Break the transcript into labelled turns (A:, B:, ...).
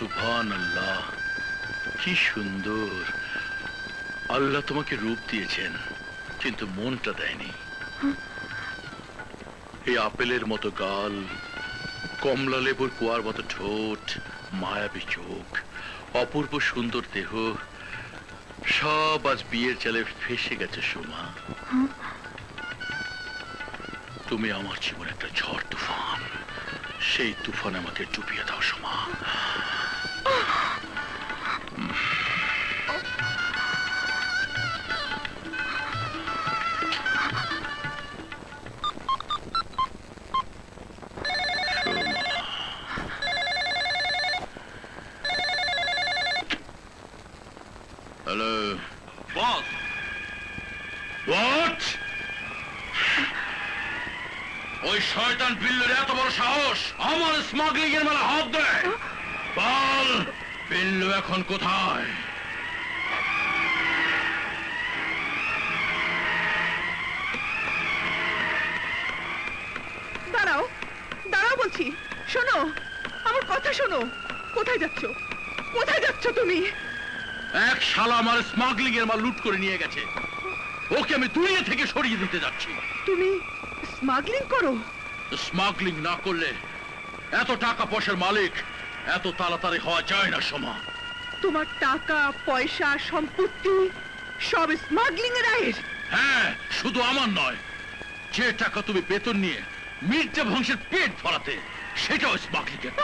A: আল্লাহ কি সুন্দর। আল্লাহ তোমাকে রূপ দিয়েছেন, কিন্তু মনটা দেয়নি। এই আপেলের মতো গাল, কমলা লেবুর কুয়ার মতো ঠোঁট, মায়াবী চোখ, অপূর্ব সুন্দর দেহ, সব আজ বিয়ের চালে ফেসে গেছে সোমা। তুমি আমার জীবন একটা ঝড় তুফান। সেই তুফান আমাকে ডুবিয়ে দাও সোমা।
B: বস
A: হোয়াট ওই শয়তান বিল্লুর এত বড় সাহস? আমার স্মাগলিং এর মেলা হাত দেয়। বল বিল্লু এখন কোথায়?
C: দাঁড়াও দাঁড়াও বলছি শোনো আমার কথা শোনো কোথায় যাচ্ছ? কোথায় যাচ্ছ তুমি?
A: এক শালা আমার স্মাগলিং এর মাল লুট করে নিয়ে গেছে। ওকে আমি দুনিয়া থেকে সরিয়ে দিতে যাচ্ছি।
C: তুমি স্মাগলিং করো?
A: স্মাগলিং না করলে এত টাকা পয়সার মালিক এত তাড়াতাড়ি হওয়া যায় না সমা
C: তোমার টাকা পয়সা সম্পত্তি সব স্মাগলিং এর আয়ের
A: হ্যাঁ শুধু আমার নয় যে টাকা তুমি বেতন নিয়ে মির্জা বংশের পেট ভরাতে সেটাও স্মাগলিং এর।